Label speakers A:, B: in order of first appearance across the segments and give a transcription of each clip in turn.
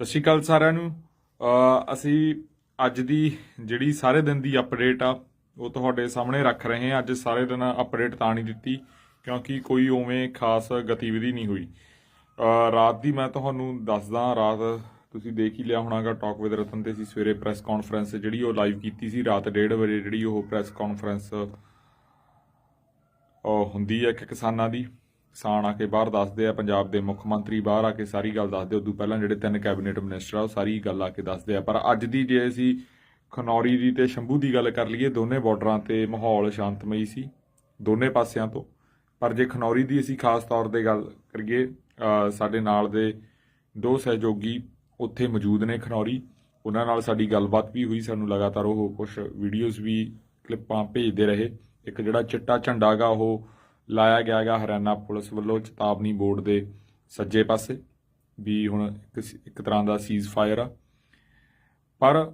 A: ਸਤਿ ਸ਼੍ਰੀ ਅਕਾਲ ਸਾਰਿਆਂ ਨੂੰ। ਅਸੀਂ ਅੱਜ ਦੀ ਜਿਹੜੀ ਸਾਰੇ ਦਿਨ ਦੀ ਅਪਡੇਟ ਆ, ਉਹ ਤੁਹਾਡੇ ਸਾਹਮਣੇ ਰੱਖ ਰਹੇ ਹਾਂ। ਅੱਜ ਸਾਰੇ ਦਿਨ ਅਪਡੇਟ ਤਾਂ ਨਹੀਂ ਦਿੱਤੀ, ਕਿਉਂਕਿ ਕੋਈ ਉਵੇਂ ਖਾਸ ਗਤੀਵਿਧੀ ਨਹੀਂ ਹੋਈ। ਰਾਤ ਦੀ ਮੈਂ ਤੁਹਾਨੂੰ ਦੱਸਦਾ, ਰਾਤ ਤੁਸੀਂ ਦੇਖ ਹੀ ਲਿਆ ਹੋਣਾਗਾ ਟਾਕ ਵਿਦ ਰਤਨ ਤੇ ਅਸੀਂ ਸਵੇਰੇ ਪ੍ਰੈਸ ਕਾਨਫਰੰਸ ਜਿਹੜੀ ਉਹ ਲਾਈਵ ਕੀਤੀ ਸੀ, ਰਾਤ 1:30 ਵਜੇ ਜਿਹੜੀ ਉਹ ਪ੍ਰੈਸ ਕਾਨਫਰੰਸ ਹੁੰਦੀ ਹੈ ਕਿ ਕਿਸਾਨਾਂ ਦੀ। ਕਿਸਾਨ ਆ ਕੇ ਬਾਹਰ ਦੱਸਦੇ ਆ, ਪੰਜਾਬ ਦੇ ਮੁੱਖ ਮੰਤਰੀ ਬਾਹਰ ਆ ਕੇ ਸਾਰੀ ਗੱਲ ਦੱਸਦੇ ਉਦੋਂ ਪਹਿਲਾਂ ਜਿਹੜੇ ਤਿੰਨ ਕੈਬਨਿਟ ਮਿਨਿਸਟਰ ਆ, ਉਹ ਸਾਰੀ ਗੱਲ ਆ ਕੇ ਦੱਸਦੇ ਆ। ਪਰ ਅੱਜ ਦੀ ਜੇ ਅਸੀਂ ਖਨੌਰੀ ਦੀ ਤੇ ਸ਼ੰਭੂ ਦੀ ਗੱਲ ਕਰ ਲਈਏ, ਦੋਨੇ ਬਾਰਡਰਾਂ ਤੇ ਮਾਹੌਲ ਸ਼ਾਂਤਮਈ ਸੀ, ਦੋਨੇ ਪਾਸਿਆਂ ਤੋਂ। ਪਰ ਜੇ ਖਨੌਰੀ ਦੀ ਅਸੀਂ ਖਾਸ ਤੌਰ ਤੇ ਗੱਲ ਕਰੀਏ ਸਾਡੇ ਨਾਲ ਦੇ ਦੋ ਸਹਿਯੋਗੀ ਉੱਥੇ ਮੌਜੂਦ ਨੇ ਖਨੌਰੀ। ਉਹਨਾਂ ਨਾਲ ਸਾਡੀ ਗੱਲਬਾਤ ਵੀ ਹੋਈ, ਸਾਨੂੰ ਲਗਾਤਾਰ ਉਹ ਕੁਝ ਵੀਡੀਓਜ਼ ਵੀ ਕਲਿੱਪਾਂ ਭੇਜਦੇ ਰਹੇ। ਇੱਕ ਜਿਹੜਾ ਚਿੱਟਾ ਝੰਡਾ ਗਾ, ਉਹ ਲਾਇਆ ਗਿਆ ਗਾ ਹਰਿਆਣਾ ਪੁਲਿਸ ਵੱਲੋਂ ਚੇਤਾਵਨੀ ਬੋਰਡ ਦੇ ਸੱਜੇ ਪਾਸੇ ਵੀ ਹੁਣ ਇੱਕ ਤਰ੍ਹਾਂ ਦਾ ਸੀਜ਼ ਫਾਇਰ ਆ। ਪਰ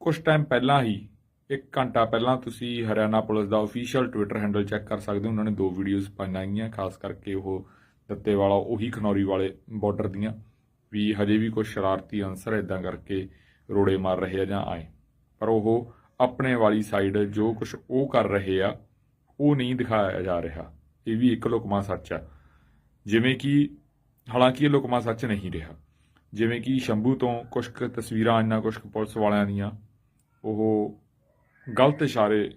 A: ਕੁਝ ਟਾਈਮ ਪਹਿਲਾਂ ਹੀ, ਇੱਕ ਘੰਟਾ ਪਹਿਲਾਂ ਤੁਸੀਂ ਹਰਿਆਣਾ ਪੁਲਿਸ ਦਾ ਅਫੀਸ਼ੀਅਲ ਟਵਿੱਟਰ ਹੈਂਡਲ ਚੈੱਕ ਕਰ ਸਕਦੇ ਹੋ। ਉਹਨਾਂ ਨੇ ਦੋ ਵੀਡੀਓਜ਼ ਪਾਈਆਂ ਗਈਆਂ ਖਾਸ ਕਰਕੇ ਉਹ ਦਿੱਤੇ ਵਾਲਾ ਉਹੀ ਖਨੌਰੀ ਵਾਲੇ ਬਾਰਡਰ ਦੀਆਂ। ਵੀ ਹਜੇ ਵੀ ਕੁਝ ਸ਼ਰਾਰਤੀ ਅਨਸਰ ਇਦਾਂ ਕਰਕੇ ਰੋੜੇ ਮਾਰ ਰਹੇ ਆ ਜਾਂ ਆਏ। ਪਰ ਉਹ ਆਪਣੇ ਵਾਲੀ ਸਾਈਡ ਜੋ ਕੁਝ ਉਹ ਕਰ ਰਹੇ ਆ ਉਹ ਨਹੀਂ ਦਿਖਾਇਆ ਜਾ ਰਿਹਾ। ਇਹ ਵੀ ਇੱਕ ਲੁਕਮਾ ਸੱਚ ਆ। ਜਿਵੇਂ ਕਿ ਹਾਲਾਂਕਿ ਇਹ ਲੁਕਮਾ ਸੱਚ ਨਹੀਂ ਰਿਹਾ। ਜਿਵੇਂ ਕਿ ਸ਼ੰਭੂ ਤੋਂ ਕੁਝ ਕੁ ਤਸਵੀਰਾਂ ਆਈਆਂ ਕੁਝ ਕੁ ਪੁਲਿਸ ਵਾਲਿਆਂ ਦੀਆਂ, ਉਹ ਗਲਤ ਇਸ਼ਾਰੇ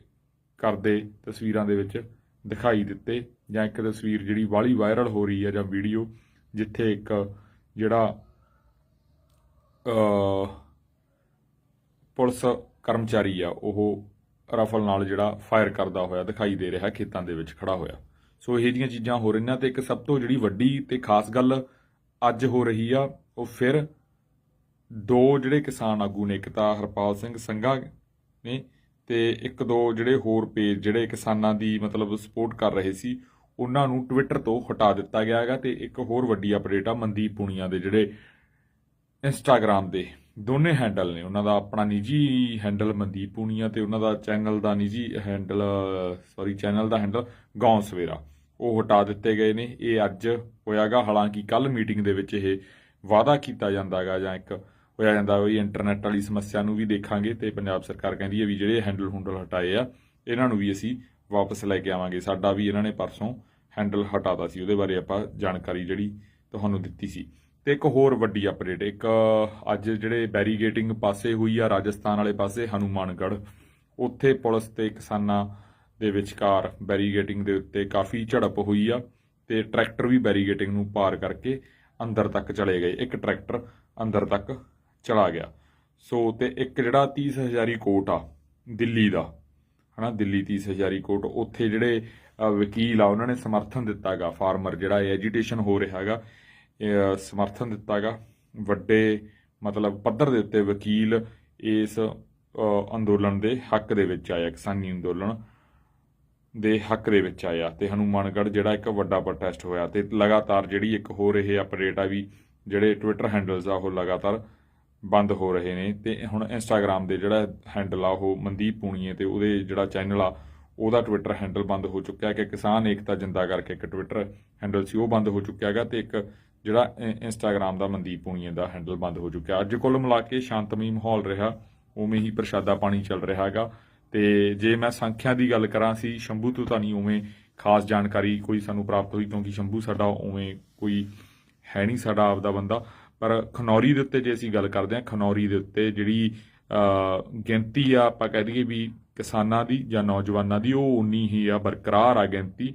A: ਕਰਦੇ ਤਸਵੀਰਾਂ ਦੇ ਵਿੱਚ ਦਿਖਾਈ ਦਿੱਤੇ ਜਾਂ ਇੱਕ ਤਸਵੀਰ ਜਿਹੜੀ ਵਾਲੀ ਵਾਇਰਲ ਹੋ ਰਹੀ ਹੈ ਜਾਂ ਵੀਡੀਓ, ਜਿੱਥੇ ਇੱਕ ਜਿਹੜਾ ਅ ਪੁਲਿਸ ਕਰਮਚਾਰੀ ਆ, ਉਹ ਰਫਲ ਨਾਲ ਜਿਹੜਾ ਫਾਇਰ ਕਰਦਾ ਹੋਇਆ ਦਿਖਾਈ ਦੇ ਰਿਹਾ ਖੇਤਾਂ ਦੇ ਵਿੱਚ ਖੜਾ ਹੋਇਆ। ਸੋ ਇਹ ਜੀਆਂ ਚੀਜ਼ਾਂ ਹੋ ਰਹੀਆਂ ਤੇ ਇੱਕ ਸਭ ਤੋਂ ਜਿਹੜੀ ਵੱਡੀ ਤੇ ਖਾਸ ਗੱਲ ਅੱਜ ਹੋ ਰਹੀ ਆ, ਉਹ ਫਿਰ ਦੋ ਜਿਹੜੇ ਕਿਸਾਨ ਆਗੂ ਨੇ, ਇੱਕ ਤਾਂ ਹਰਪਾਲ ਸਿੰਘ ਸੰਘਾ ਨੇ ਤੇ ਇੱਕ ਦੋ ਜਿਹੜੇ ਹੋਰ ਪੇਜ ਜਿਹੜੇ ਕਿਸਾਨਾਂ ਦੀ ਮਤਲਬ ਸਪੋਰਟ ਕਰ ਰਹੇ ਸੀ, ਉਹਨਾਂ ਨੂੰ ਟਵਿੱਟਰ ਤੋਂ ਹਟਾ ਦਿੱਤਾ ਗਿਆ ਹੈਗਾ ਤੇ ਇੱਕ ਹੋਰ ਵੱਡੀ ਅਪਡੇਟ ਆ ਮਨਦੀਪ ਪੁਣੀਆ ਦੇ ਜਿਹੜੇ ਇੰਸਟਾਗ੍ਰam ਦੇ। ਦੋਨੇ ਹੈਂਡਲ ਨੇ। ਉਹਨਾਂ ਦਾ ਆਪਣਾ ਨਿੱਜੀ ਹੈਂਡਲ ਮਨਦੀਪ ਪੂਨੀਆ ਤੇ ਉਹਨਾਂ ਦਾ ਚੈਨਲ ਦਾ ਨਿੱਜੀ ਹੈਂਡਲ ਸੌਰੀ ਚੈਨਲ ਦਾ ਹੈਂਡਲ ਗੌਂ ਸਵੇਰਾ। ਉਹ ਹਟਾ ਦਿੱਤੇ ਗਏ ਨੇ। ਇਹ ਅੱਜ ਹੋਇਆਗਾ। ਹਾਲਾਂਕਿ ਕੱਲ ਮੀਟਿੰਗ ਦੇ ਵਿੱਚ ਇਹ ਵਾਅਦਾ ਕੀਤਾ ਜਾਂਦਾਗਾ ਜਾਂ ਇੱਕ ਹੋਇਆ ਜਾਂਦਾ ਵੀ ਇੰਟਰਨੈਟ ਵਾਲੀ ਸਮੱਸਿਆ ਨੂੰ ਵੀ ਦੇਖਾਂਗੇ ਤੇ ਪੰਜਾਬ ਸਰਕਾਰ ਕਹਿੰਦੀ ਹੈ ਵੀ ਜਿਹੜੇ ਹੈਂਡਲ ਹੁੰਡਲ ਹਟਾਏ ਆ, ਇਹਨਾਂ ਨੂੰ ਵੀ ਅਸੀਂ ਵਾਪਸ ਲੈ ਕੇ ਆਵਾਂਗੇ। ਸਾਡਾ ਵੀ ਇਹਨਾਂ ਨੇ ਪਰਸੋਂ ਹੈਂਡਲ ਹਟਾਤਾ ਸੀ। ਉਹਦੇ ਬਾਰੇ ਆਪਾਂ ਜਾਣਕਾਰੀ ਜਿਹੜੀ ਤੁਹਾਨੂੰ ਦਿੱਤੀ ਸੀ। ਤੇ ਇੱਕ ਹੋਰ ਵੱਡੀ ਅਪਡੇਟ ਇੱਕ ਅੱਜ ਜਿਹੜੇ ਬੈਰੀਗੇਟਿੰਗ ਪਾਸੇ ਹੋਈ ਆ ਰਾਜਸਥਾਨ ਵਾਲੇ ਪਾਸੇ, ਹਨੂਮਾਨਗੜ੍ਹ, ਉੱਥੇ ਪੁਲਿਸ ਤੇ ਕਿਸਾਨਾਂ ਦੇ ਵਿਚਕਾਰ ਬੈਰੀਗੇਟਿੰਗ ਦੇ ਉੱਤੇ ਕਾਫੀ ਝੜਪ ਹੋਈ ਆ ਤੇ ਟਰੈਕਟਰ ਵੀ ਬੈਰੀਗੇਟਿੰਗ ਨੂੰ ਪਾਰ ਕਰਕੇ ਅੰਦਰ ਤੱਕ ਚਲੇ ਗਏ, ਇੱਕ ਟਰੈਕਟਰ ਅੰਦਰ ਤੱਕ ਚਲਾ ਗਿਆ। ਸੋ ਤੇ ਇੱਕ ਜਿਹੜਾ 30 ਹਜ਼ਾਰੀ ਕੋਟ ਆ, ਦਿੱਲੀ ਦਾ, ਹਨਾ, ਦਿੱਲੀ 30 ਹਜ਼ਾਰੀ ਕੋਟ ਉੱਥੇ ਜਿਹੜੇ ਵਕੀਲ ਆ, ਉਹਨਾਂ ਨੇ ਸਮਰਥਨ ਦਿੱਤਾਗਾ ਫਾਰਮਰ ਜਿਹੜਾ ਐਜੀਟੇਸ਼ਨ ਹੋ ਰਿਹਾ ਹੈਗਾ ਸਮਰਥਨ ਦਿੱਤਾਗਾ। ਵੱਡੇ, ਮਤਲਬ ਪੱਧਰ ਦੇ ਉੱਤੇ ਵਕੀਲ ਇਸ ਅੰਦੋਲਨ ਦੇ ਹੱਕ ਦੇ ਵਿੱਚ ਆਇਆ, ਕਿਸਾਨੀ ਅੰਦੋਲਨ ਦੇ ਹੱਕ ਦੇ ਵਿੱਚ ਆਇਆ ਤੇ ਹਨੂਮਾਨਗੜ੍ਹ ਜਿਹੜਾ ਇੱਕ ਵੱਡਾ ਪ੍ਰੋਟੈਸਟ ਹੋਇਆ ਤੇ ਲਗਾਤਾਰ ਜਿਹੜੀ ਇੱਕ ਹੋ ਰਹੇ ਅਪਡੇਟ ਆ ਵੀ ਜਿਹੜੇ ਟਵਿੱਟਰ ਹੈਂਡਲਸ ਆ ਉਹ ਲਗਾਤਾਰ ਬੰਦ ਹੋ ਰਹੇ ਨੇ ਤੇ ਹੁਣ ਇੰਸਟਾਗ੍ਰam ਦੇ ਜਿਹੜਾ ਹੈਂਡਲ ਆ ਉਹ ਮਨਦੀਪ ਪੂਣੀਏ ਤੇ ਉਹਦੇ ਜਿਹੜਾ ਚੈਨਲ ਆ ਉਹਦਾ ਟਵਿੱਟਰ ਹੈਂਡਲ ਬੰਦ ਹੋ ਚੁੱਕਿਆ ਕਿ ਕਿਸਾਨ ਏਕਤਾ ਜਿੰਦਾ ਕਰਕੇ ਇੱਕ ਟਵਿੱਟਰ ਹੈਂਡਲ ਸੀ ਉਹ ਬੰਦ ਹੋ ਚੁੱਕਿਆ ਹੈਗਾ ਤੇ ਇੱਕ ਜਿਹੜਾ ਇ- ਇੰਸਟਾਗ੍ਰam ਦਾ ਮਨਦੀਪ ਪੂਣੀਏ ਦਾ ਹੈਂਡਲ ਬੰਦ ਹੋ ਚੁੱਕਿਆ। ਅੱਜ ਕੁੱਲ ਮਿਲਾ ਕੇ ਸ਼ਾਂਤਮਈ ਮਾਹੌਲ ਰਿਹਾ, ਉਵੇਂ ਹੀ ਪ੍ਰਸ਼ਾਦਾ ਪਾਣੀ ਚੱਲ ਰਿਹਾ ਹੈਗਾ। ਤੇ ਜੇ ਮੈਂ ਸੰਖਿਆ ਦੀ ਗੱਲ ਕਰਾਂ ਸੀ, ਸ਼ੰਭੂ ਤੋਂ ਤਾਂ ਨਹੀਂ ਉਵੇਂ ਖਾਸ ਜਾਣਕਾਰੀ ਕੋਈ ਸਾਨੂੰ ਪ੍ਰਾਪਤ ਹੋਈ, ਕਿਉਂਕਿ ਸ਼ੰਭੂ ਸਾਡਾ ਉਵੇਂ ਕੋਈ ਹੈ ਨਹੀਂ ਸਾਡਾ ਆਪਦਾ ਬੰਦਾ। ਪਰ ਖਨੌਰੀ ਦੇ ਉੱਤੇ ਜੇ ਅਸੀਂ ਗੱਲ ਕਰਦੇ ਹਾਂ, ਖਨੌਰੀ ਦੇ ਉੱਤੇ ਜਿਹੜੀ ਗਿਣਤੀ ਆ, ਆਪਾਂ ਕਹਿ ਦਈਏ ਵੀ ਕਿਸਾਨਾਂ ਦੀ ਜਾਂ ਨੌਜਵਾਨਾਂ ਦੀ, ਉਹ ਉਨੀ ਹੀ ਆ, ਬਰਕਰਾਰ ਆ ਗਿਣਤੀ।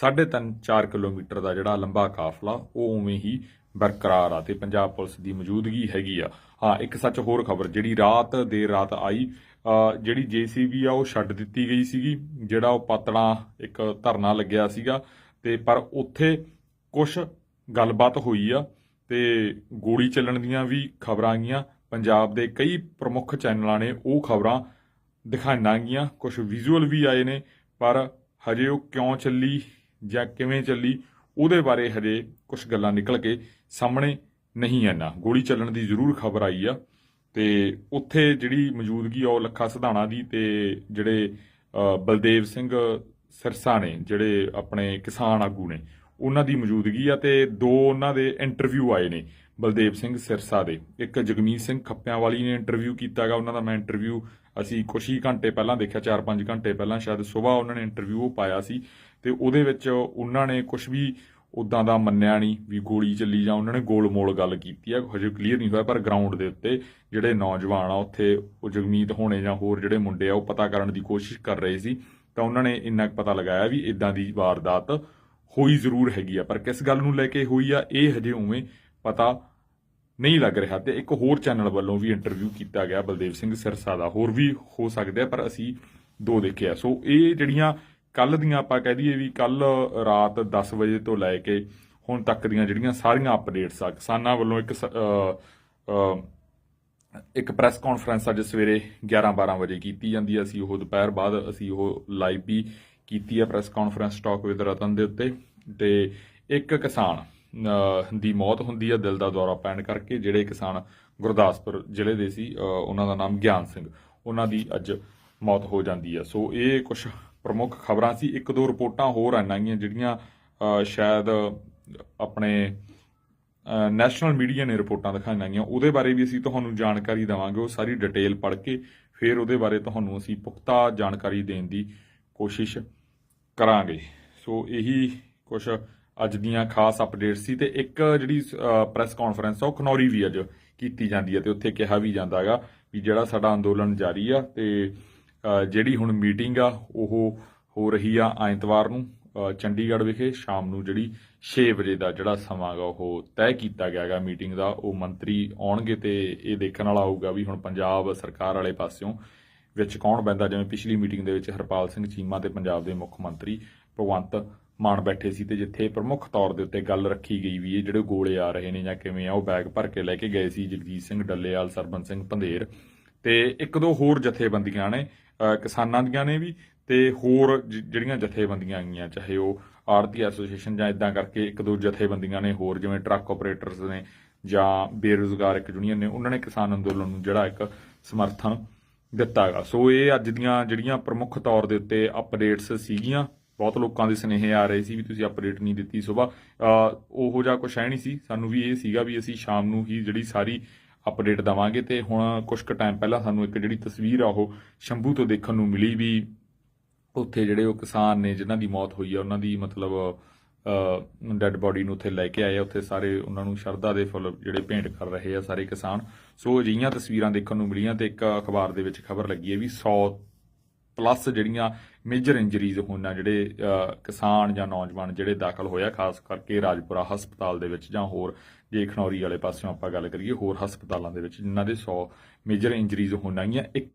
A: ਅ, ਸਾਢੇ ਤਿੰਨ 4 ਕਿਲੋਮੀਟਰ ਦਾ ਜਿਹੜਾ ਲੰਬਾ ਕਾਫਲਾ ਉਹ ਉਵੇਂ ਹੀ ਬਰਕਰਾਰ ਆ ਤੇ ਪੰਜਾਬ ਪੁਲਿਸ ਦੀ ਮੌਜੂਦਗੀ ਹੈਗੀ ਆ। ਹਾਂ ਇੱਕ ਸੱਚ ਹੋਰ ਖਬਰ ਜਿਹੜੀ ਰਾਤ ਦੇਰ ਰਾਤ ਆਈ ਅ, ਜਿਹੜੀ ਜੀਸੀਬੀ ਆ ਉਹ ਛੱਡ ਦਿੱਤੀ ਗਈ ਸੀਗੀ ਜਿਹੜਾ ਉਹ ਪਾਤੜਾ ਇੱਕ ਧਰਨਾ ਲੱਗਿਆ ਸੀਗਾ ਤੇ ਪਰ ਉੱਥੇ ਕੁਝ ਗੱਲਬਾਤ ਹੋਈ ਆ ਤੇ ਗੋਲੀ ਚੱਲਣ ਦੀਆਂ ਵੀ ਖਬਰਾਂ ਆਈਆਂ। ਪੰਜਾਬ ਦੇ ਕਈ ਪ੍ਰਮੁੱਖ ਚੈਨਲਾਂ ਨੇ ਉਹ ਖਬਰਾਂ ਦਿਖਾਈਆਂ ਗਈਆਂ ਕੁਝ ਵਿਜ਼ੂਅਲ ਵੀ ਆਏ ਨੇ ਪਰ ਹਜੇ ਉਹ ਕਿਉਂ ਚੱਲੀ ਜਾਂ ਕਿਵੇਂ ਚੱਲੀ, ਉਹਦੇ ਬਾਰੇ ਹਜੇ ਕੁਝ ਗੱਲਾਂ ਨਿਕਲ ਕੇ ਸਾਹਮਣੇ ਨਹੀਂ ਆਈਆਂ। ਗੋਲੀ ਚੱਲਣ ਦੀ ਜ਼ਰੂਰ ਖਬਰ ਆਈ ਆ ਤੇ ਉੱਥੇ ਜਿਹੜੀ ਮੌਜੂਦਗੀ ਆ, ਉਹ ਲੱਖਾ ਸਿਧਾਣਾ ਦੀ ਤੇ ਜਿਹੜੇ ਬਲਦੇਵ ਸਿੰਘ ਸਿਰਸਾ ਨੇ, ਜਿਹੜੇ ਆਪਣੇ ਕਿਸਾਨ ਆਗੂ ਨੇ, ਉਹਨਾਂ ਦੀ ਮੌਜੂਦਗੀ ਆ ਤੇ ਦੋ ਉਹਨਾਂ ਦੇ ਇੰਟਰਵਿਊ ਆਏ ਨੇ ਬਲਦੇਵ ਸਿੰਘ ਸਿਰਸਾ ਦੇ। ਇੱਕ ਜਗਮੀਤ ਸਿੰਘ ਖੱਪਿਆਂ ਵਾਲੀ ਨੇ ਇੰਟਰਵਿਊ ਕੀਤਾਗਾ ਉਹਨਾਂ ਦਾ ਮੈਂ ਇੰਟਰਵਿਊ ਅਸੀਂ ਕੁਛ ਹੀ ਘੰਟੇ ਪਹਿਲਾਂ ਦੇਖਿਆ 4-5 ਘੰਟੇ ਪਹਿਲਾਂ, ਸ਼ਾਇਦ ਸਵੇਰ ਉਹਨਾਂ ਨੇ ਇੰਟਰਵਿਊ ਪਾਇਆ ਸੀ। ਤੇ ਉਹਦੇ ਵਿੱਚ ਉਹਨਾਂ ਨੇ ਕੁਝ ਵੀ ਉਦਾਂ ਦਾ ਮੰਨਿਆ ਨਹੀਂ ਵੀ ਗੋਲੀ ਚੱਲੀ ਜਾਂ ਉਹਨਾਂ ਨੇ ਗੋਲ-ਮੋਲ ਗੱਲ ਕੀਤੀ ਆ, ਹਜੇ ਕਲੀਅਰ ਨਹੀਂ ਹੋਇਆ, ਪਰ ਗਰਾਊਂਡ ਦੇ ਉੱਤੇ ਜਿਹੜੇ ਨੌਜਵਾਨ ਆ, ਉੱਥੇ ਉਹ ਜਗਮੀਤ ਹੋਣੇ ਜਾਂ ਹੋਰ ਜਿਹੜੇ ਮੁੰਡੇ ਆ, ਉਹ ਪਤਾ ਕਰਨ ਦੀ ਕੋਸ਼ਿਸ਼ ਕਰ ਰਹੇ ਸੀ। ਤਾਂ ਉਹਨਾਂ ਨੇ ਇੰਨਾ ਕੁ ਪਤਾ ਲਗਾਇਆ ਵੀ ਇਦਾਂ ਦੀ ਵਾਰਦਾਤ ਹੋਈ ਜ਼ਰੂਰ ਹੈਗੀ ਆ। ਪਰ ਕਿਸ ਗੱਲ ਨੂੰ ਲੈ ਕੇ ਹੋਈ ਆ, ਇਹ ਹਜੇ ਉਵੇਂ ਪਤਾ ਨਹੀਂ ਲੱਗ ਰਿਹਾ ਤੇ ਇੱਕ ਹੋਰ ਚੈਨਲ ਵੱਲੋਂ ਵੀ ਇੰਟਰਵਿਊ ਕੀਤਾ ਗਿਆ, ਬਲਦੇਵ ਸਿੰਘ ਸਿਰਸਾ ਦਾ। ਹੋਰ ਵੀ ਹੋ ਸਕਦੇ ਆ, ਪਰ ਅਸੀਂ ਦੋ ਦੇਖਿਆ ਸੋ ਇਹ ਜਿਹੜੀਆਂ ਕੱਲ ਦੀਆਂ ਆਪਾਂ ਕਹਿ ਦਈਏ ਵੀ ਕੱਲ ਰਾਤ 10 ਵਜੇ ਤੋਂ ਲੈ ਕੇ ਹੁਣ ਤੱਕ ਦੀਆਂ ਜਿਹੜੀਆਂ ਸਾਰੀਆਂ ਅਪਡੇਟਸ ਆ, ਕਿਸਾਨਾਂ ਵੱਲੋਂ ਇੱਕ ਸ- ਇੱਕ ਪ੍ਰੈਸ ਕਾਨਫਰੰਸ ਅੱਜ ਸਵੇਰੇ 11-12 ਵਜੇ ਕੀਤੀ ਜਾਂਦੀ ਹੈ ਅਸੀਂ ਉਹ ਦੁਪਹਿਰ ਬਾਅਦ ਅਸੀਂ ਉਹ ਲਾਈਵ ਵੀ ਕੀਤੀ ਹੈ press conference talk with Ratan ਦੇ ਉੱਤੇ ਤੇ ਇੱਕ ਕਿਸਾਨ ਦੀ ਮੌਤ ਹੁੰਦੀ ਹੈ ਦਿਲ ਦਾ ਦੌਰਾ ਪੈਣ ਕਰਕੇ, ਜਿਹੜੇ ਕਿਸਾਨ ਗੁਰਦਾਸਪੁਰ ਜ਼ਿਲ੍ਹੇ ਦੇ ਸੀ ਉਹਨਾਂ ਦਾ ਨਾਮ ਗਿਆਨ ਸਿੰਘ, ਉਹਨਾਂ ਦੀ ਅੱਜ ਮੌਤ ਹੋ ਜਾਂਦੀ ਹੈ ਸੋ ਇਹ ਕੁਝ ਪ੍ਰਮੁੱਖ ਖਬਰਾਂ ਸੀ। ਇੱਕ ਦੋ ਰਿਪੋਰਟਾਂ ਹੋਰ ਆਈਆਂ ਗਈਆਂ ਜਿਹੜੀਆਂ ਸ਼ਾਇਦ ਆਪਣੇ ਨੈਸ਼ਨਲ ਮੀਡੀਆ ਨੇ ਰਿਪੋਰਟਾਂ ਦਿਖਾਈਆਂ ਗਈਆਂ ਉਹਦੇ ਬਾਰੇ ਵੀ ਅਸੀਂ ਤੁਹਾਨੂੰ ਜਾਣਕਾਰੀ ਦੇਵਾਂਗੇ। ਉਹ ਸਾਰੀ ਡਿਟੇਲ ਪੜ੍ਹ ਕੇ ਫਿਰ ਉਹਦੇ ਬਾਰੇ ਤੁਹਾਨੂੰ ਅਸੀਂ ਪੁਖਤਾ ਜਾਣਕਾਰੀ ਦੇਣ ਦੀ ਕੋਸ਼ਿਸ਼ ਕਰਾਂਗੇ। ਸੋ ਇਹੀ ਕੁਝ ਅੱਜ ਦੀਆਂ ਖਾਸ ਅਪਡੇਟਸ ਸੀ ਤੇ ਇੱਕ ਜਿਹੜੀ ਪ੍ਰੈਸ ਕਾਨਫਰੰਸ ਆ, ਉਹ ਖਨੌਰੀ ਵੀ ਅੱਜ ਕੀਤੀ ਜਾਂਦੀ ਹੈ ਤੇ ਉੱਥੇ ਕਿਹਾ ਵੀ ਜਾਂਦਾ ਹੈਗਾ ਵੀ ਜਿਹੜਾ ਸਾਡਾ ਅੰਦੋਲਨ ਜਾਰੀ ਆ ਤੇ ਜਿਹੜੀ ਹੁਣ ਮੀਟਿੰਗ ਆ, ਉਹ ਹੋ ਰਹੀ ਆ ਐਤਵਾਰ ਨੂੰ ਚੰਡੀਗੜ੍ਹ ਵਿਖੇ, ਸ਼ਾਮ ਨੂੰ ਜਿਹੜੀ 6 ਵਜੇ ਦਾ ਜਿਹੜਾ ਸਮਾਂ ਗਾ, ਉਹ ਤੈਅ ਕੀਤਾ ਗਿਆ ਹੈਗਾ ਮੀਟਿੰਗ ਦਾ। ਉਹ ਮੰਤਰੀ ਆਉਣਗੇ ਤੇ ਇਹ ਦੇਖਣ ਵਾਲਾ ਹੋਊਗਾ ਵੀ ਹੁਣ ਪੰਜਾਬ ਸਰਕਾਰ ਵਾਲੇ ਪਾਸਿਓਂ ਵਿੱਚ ਕੌਣ ਬੈਂਦਾ ਜਿਵੇਂ ਪਿਛਲੀ ਮੀਟਿੰਗ ਦੇ ਵਿੱਚ ਹਰਪਾਲ ਸਿੰਘ ਚੀਮਾ ਤੇ ਪੰਜਾਬ ਦੇ ਮੁੱਖ ਮੰਤਰੀ ਭਗਵੰਤ ਮਾਨ ਬੈਠੇ ਸੀ ਤੇ ਜਿੱਥੇ ਪ੍ਰਮੁੱਖ ਤੌਰ ਦੇ ਉੱਤੇ ਗੱਲ ਰੱਖੀ ਗਈ ਵੀ ਇਹ ਜਿਹੜੇ ਗੋਲੇ ਆ ਰਹੇ ਨੇ ਜਾਂ ਕਿਵੇਂ ਆ, ਉਹ ਬੈਗ ਭਰ ਕੇ ਲੈ ਕੇ ਗਏ ਸੀ। ਜਗਜੀਤ ਸਿੰਘ ਡੱਲੇਵਾਲ ਸਰਬਨ ਸਿੰਘ ਪੰਧੇਰ ਤੇ ਇੱਕ ਦੋ ਹੋਰ ਜਥੇਬੰਦੀਆਂ ਨੇ ਕਿਸਾਨਾਂ ਦੀਆਂ ਨੇ ਵੀ ਤੇ ਹੋਰ ਜ- ਜਿਹੜੀਆਂ ਜਥੇਬੰਦੀਆਂ ਆਈਆਂ, ਚਾਹੇ ਉਹ ਆੜਤੀ ਐਸੋਸੀਏਸ਼ਨ ਜਾਂ ਇਦਾਂ ਕਰਕੇ ਇੱਕ ਦੋ ਜਥੇਬੰਦੀਆਂ ਨੇ ਹੋਰ, ਜਿਵੇਂ ਟਰੱਕ ਆਪਰੇਟਰਸ ਨੇ ਜਾਂ ਬੇਰੁਜ਼ਗਾਰ ਇੱਕ ਯੂਨੀਅਨ ਨੇ, ਉਹਨਾਂ ਨੇ ਕਿਸਾਨ ਅੰਦੋਲਨ ਨੂੰ ਜਿਹੜਾ ਇੱਕ ਸਮਰਥਨ ਦਿੱਤਾ ਹੈਗਾ ਸੋ ਇਹ ਅੱਜ ਦੀਆਂ ਜਿਹੜੀਆਂ ਪ੍ਰਮੁੱਖ ਤੌਰ ਦੇ ਉੱਤੇ ਅਪਡੇਟਸ ਸੀਗੀਆਂ, ਬਹੁਤ ਲੋਕਾਂ ਦੇ ਸੁਨੇਹੇ ਆ ਰਹੇ ਸੀ ਵੀ ਤੁਸੀਂ ਅਪਡੇਟ ਨਹੀਂ ਦਿੱਤੀ ਸਵੇਰ ਉਹੋ ਜਿਹਾ ਕੁਛ ਹੈ ਨਹੀਂ ਸੀ। ਸਾਨੂੰ ਵੀ ਇਹ ਸੀਗਾ ਵੀ ਅਸੀਂ ਸ਼ਾਮ ਨੂੰ ਹੀ ਜਿਹੜੀ ਸਾਰੀ ਅਪਡੇਟ ਦਵਾਂਗੇ ਤੇ ਹੁਣ ਕੁਝ ਕੁ ਟਾਈਮ ਪਹਿਲਾਂ ਸਾਨੂੰ ਇੱਕ ਜਿਹੜੀ ਤਸਵੀਰ ਆ ਉਹ ਸ਼ੰਭੂ ਤੋਂ ਦੇਖਣ ਨੂੰ ਮਿਲੀ ਵੀ ਉੱਥੇ ਜਿਹੜੇ ਉਹ ਕਿਸਾਨ ਨੇ ਜਿਨ੍ਹਾਂ ਦੀ ਮੌਤ ਹੋਈ ਆ, ਉਹਨਾਂ ਦੀ ਮਤਲਬ ਡੈੱਡ ਬਾਡੀ ਨੂੰ ਉੱਥੇ ਲੈ ਕੇ ਆਏ ਆ। ਉੱਥੇ ਸਾਰੇ ਉਹਨਾਂ ਨੂੰ ਸ਼ਰਧਾ ਦੇ ਫੁੱਲ ਜਿਹੜੇ ਭੇਂਟ ਕਰ ਰਹੇ ਆ ਸਾਰੇ ਕਿਸਾਨ। ਸੋ ਅਜਿਹੀਆਂ ਤਸਵੀਰਾਂ ਦੇਖਣ ਨੂੰ ਮਿਲੀਆਂ ਤੇ ਇੱਕ ਅਖਬਾਰ ਦੇ ਵਿੱਚ ਖਬਰ ਲੱਗੀ ਹੈ ਵੀ 100 ਪਲੱਸ ਜਿਹੜੀਆਂ ਮੇਜਰ ਇੰਜਰੀਜ਼ ਹੋਣਾ ਜਿਹੜੇ ਕਿਸਾਨ ਜਾਂ ਨੌਜਵਾਨ ਜਿਹੜੇ ਦਾਖਲ ਹੋਇਆ ਖਾਸ ਕਰਕੇ ਰਾਜਪੁਰਾ ਹਸਪਤਾਲ ਦੇ ਵਿੱਚ ਜਾਂ ਹੋਰ ਜੇ ਖਨੌਰੀ ਵਾਲੇ ਪਾਸਿਓਂ ਆਪਾਂ ਗੱਲ ਕਰੀਏ, ਹੋਰ ਹਸਪਤਾਲਾਂ ਦੇ ਵਿੱਚ ਜਿਨ੍ਹਾਂ ਦੇ 100 ਮੇਜਰ ਇੰਜਰੀਜ਼ ਹੋਣਗੀਆਂ ਇੱਕ